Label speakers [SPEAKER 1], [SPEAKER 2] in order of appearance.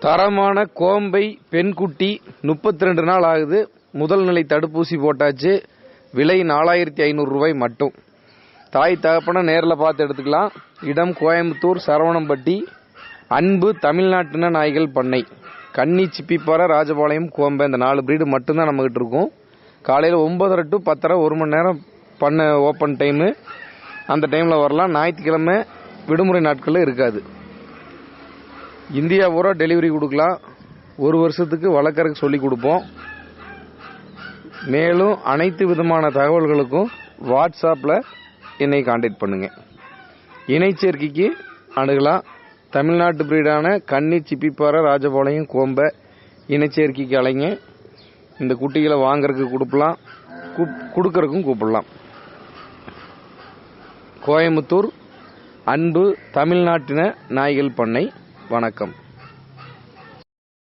[SPEAKER 1] தரமான கோம்பை பெண்குட்டி முப்பத்தி ரெண்டு நாள் ஆகுது. முதல் நிலை தடுப்பூசி போட்டாச்சு. விலை நாலாயிரத்தி ஐநூறு ரூபாய் மட்டும். தாய் தகப்பன நேரில் பார்த்து எடுத்துக்கலாம். இடம் கோயம்புத்தூர் சரவணம்பட்டி. அன்பு தமிழ்நாட்டின நாய்கள் பண்ணை. கன்னி சிப்பிப்பாறை ராஜபாளையம் கோம்பை இந்த நாலு பிரீடு மட்டும்தான் நம்மகிட்ட இருக்கும். காலையில் ஒம்பதரை டு பத்தரை ஒரு மணி நேரம் பண்ண ஓப்பன் டைமு அந்த டைமில் வரலாம். ஞாயிற்றுக்கிழமை விடுமுறை நாட்களில் இருக்காது. இந்தியா பூரா டெலிவரி கொடுக்கலாம். ஒரு வருஷத்துக்கு வளர்க்குறதுக்கு சொல்லி கொடுப்போம். மேலும் அனைத்து விதமான தகவல்களுக்கும் வாட்ஸ்அப்பில் என்னை காண்டாக்ட் பண்ணுங்கள் இணைச்சேர்க்கைக்கு அணுகலாம். தமிழ்நாட்டு பிரீடான கன்னி சிப்பிப்பாறை ராஜபாளையம் கோம்பை இணைச்சேர்க்கைக்கு அலைங்க. இந்த குட்டிகளை வாங்குறதுக்கு கொடுப்பலாம். கொடுக்கறக்கும் கூப்பிடலாம். கோயம்புத்தூர் அன்பு தமிழ்நாட்டின நாய்கள் பண்ணை. வணக்கம்.